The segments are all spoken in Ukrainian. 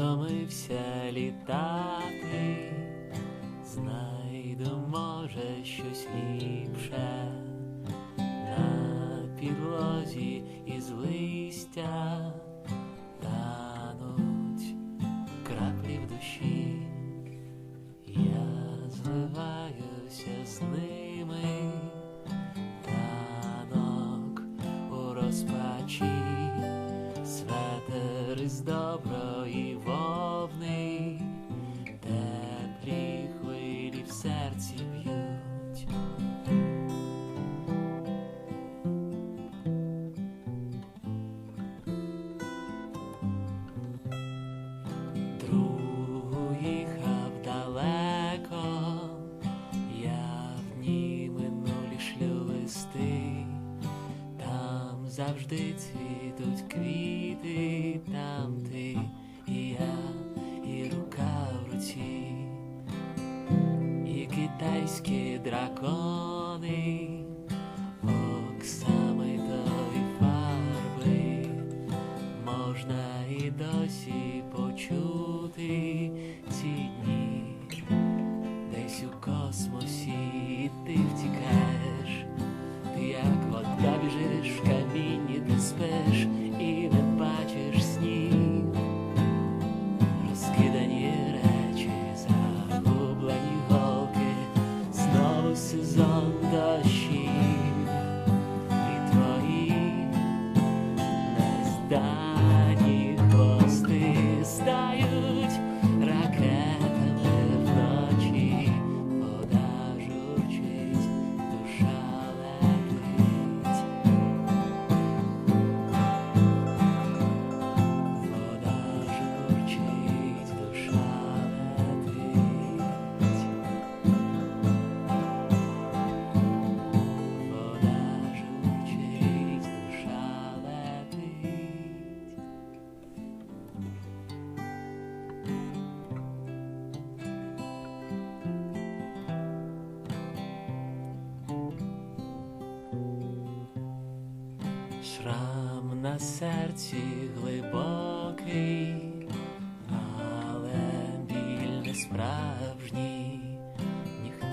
втомився літати, знайду, може, щось ліпше на підлозі із листя тануть краплі в душі, я зливаюся з ними, танок у розпачі, светер із вовни, теплі хвилі в серці б'ють. Друг їхав далеко, я в ній минулі шлю листи, там завжди цвітуть квіти, там ти і я, і рука в руці, і китайські дракони, оксами тої фарби. Можна і досі почути ці дні, десь у космосі ти втікаєш, Шрам на серці глибокий, але біль не справжній, ніхто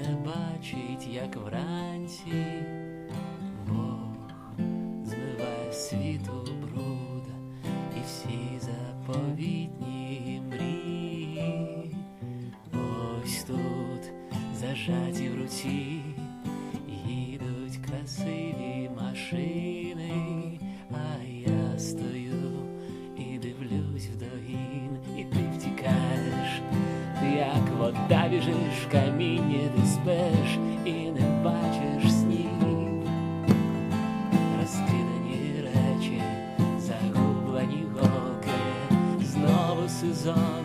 не бачить, як вранці Бог змиває світу бруд і всі заповітні мрії. Ось тут зажаті в руці їдуть красиві машини. лежиш, камінні ти спеш і не бачиш снів, розкидані речі, загублені голки, знову сезон.